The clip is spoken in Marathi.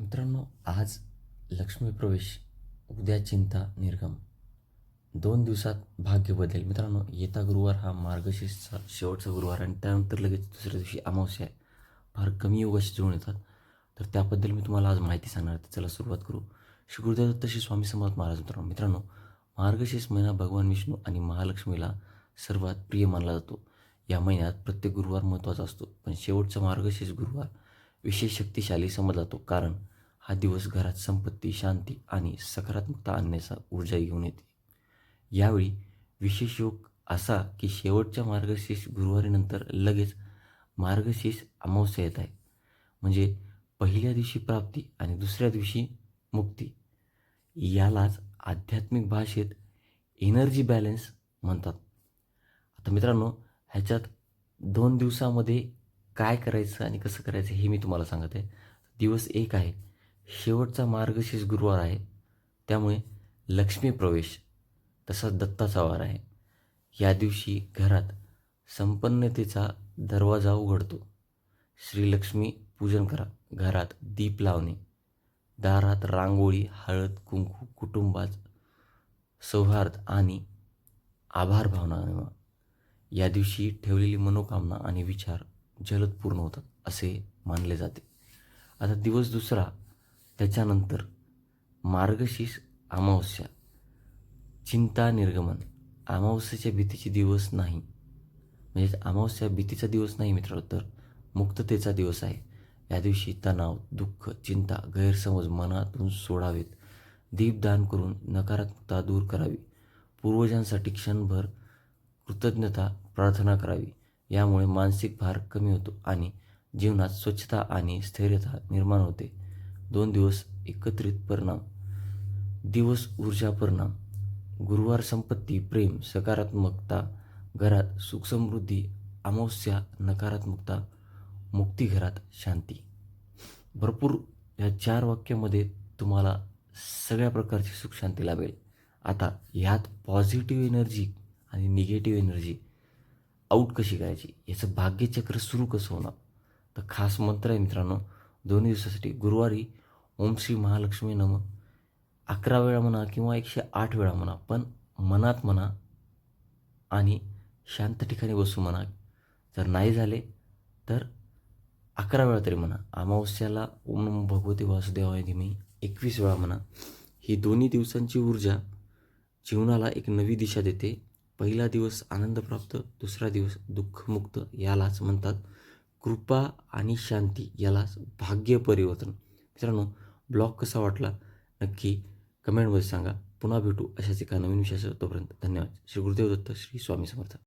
मित्रांनो आज लक्ष्मी प्रवेश उद्या चिंता निर्गम. दोन दिवसात भाग्य बदलेल. मित्रांनो येता गुरुवार हा मार्गशीर्षचा शेवटचा गुरुवार आणि त्यानंतर लगेच दुसऱ्या दिवशी अमावस्या आहे. फार कमी योगाशी जुळून येतात. तर त्याबद्दल मी तुम्हाला आज माहिती सांगणार आहे. चला सुरुवात करू. श्री गुरुदेव दत्त श्री स्वामी समर्थ महाराज मित्रांनो मित्रांनो मार्गशीर्ष महिना भगवान विष्णू आणि महालक्ष्मीला सर्वात प्रिय मानला जातो. या महिन्यात प्रत्येक गुरुवार महत्त्वाचा असतो. पण शेवटचा मार्गशीर्ष गुरुवार विशेष शक्तिशाली समजला जातो कारण हा दिवस घरात संपत्ती शांती आणि सकारात्मकता आणण्याचा ऊर्जा घेऊन येते. यावेळी विशेष योग असा की शेवटच्या मार्गशीर्ष गुरुवारीनंतर लगेच मार्गशीर्ष अमावस्या येत आहे. म्हणजे पहिल्या दिवशी प्राप्ती आणि दुसऱ्या दिवशी मुक्ती. यालाच आध्यात्मिक भाषेत एनर्जी बॅलन्स म्हणतात. आता मित्रांनो ह्याच्यात दोन दिवसामध्ये काय करायचं आणि कसं करायचं हे मी तुम्हाला सांगत. आहे दिवस एक आहे. शेवटचा मार्गशीर्ष गुरुवार आहे. त्यामुळे लक्ष्मी प्रवेश तसाच दत्ताचा वार आहे. या दिवशी घरात संपन्नतेचा दरवाजा उघडतो. श्रीलक्ष्मी पूजन करा. घरात दीप लावणे. दारात रांगोळी हळद कुंकू कुटुंबात सौहार्द आणि आभार भावना या दिवशी ठेवलेली मनोकामना आणि विचार जलद पूर्ण होतात असे मानले जाते. आता दिवस दुसरा त्याच्यानंतर मार्गशीर्ष अमावस्या चिंता निर्गमन. अमावस्येच्या भीतीचे दिवस नाही. म्हणजेच अमावस्या भीतीचा दिवस नाही मित्रांनो तर मुक्ततेचा दिवस आहे. या दिवशी तणाव दुःख चिंता गैरसमज मनातून सोडावेत. दीपदान करून नकारात्मकता दूर करावी. पूर्वजांसाठी क्षणभर कृतज्ञता प्रार्थना करावी. यामुळे मानसिक भार कमी होतो आणि जीवनात स्वच्छता आणि स्थैर्यता निर्माण होते. दोन दिवस एकत्रित परिणाम. दिवस ऊर्जा परिणाम. गुरुवार संपत्ती प्रेम सकारात्मकता घरात सुखसमृद्धी अमावस्या नकारात्मकता मुक्ती घरात शांती. भरपूर या चार वाक्यामध्ये तुम्हाला सगळ्या प्रकारची सुखशांती लाभेल. आता ह्यात पॉझिटिव्ह एनर्जी आणि निगेटिव्ह एनर्जी आऊट कशी करायची? याचं भाग्यचक्र सुरू कसं होणार? तर खास मंत्र आहे मित्रांनो दोन दिवसासाठी गुरुवारी ओम श्री महालक्ष्मी नम अकरा वेळा म्हणा किंवा एकशे आठ वेळा म्हणा पण मनात म्हणा आणि शांत ठिकाणी बसू म्हणा. जर नाही झाले तर अकरा वेळा तरी म्हणा. अमावस्याला ओम नमो भगवते वासुदेवाय धीमी एकवीस वेळा म्हणा. ही दोन्ही दिवसांची ऊर्जा जीवनाला एक नवी दिशा देते. पहिला दिवस आनंदप्राप्त दुसरा दिवस दुःखमुक्त यालाच म्हणतात. कृपा आणि शांती यालाच भाग्य परिवर्तन. मित्रांनो ब्लॉग कसा वाटला? नक्की कमेंटमध्ये सांगा. पुन्हा भेटू अशाच एका नवीन विषयासह. तोपर्यंत धन्यवाद. श्री गुरुदेव दत्त श्री स्वामी समर्थ.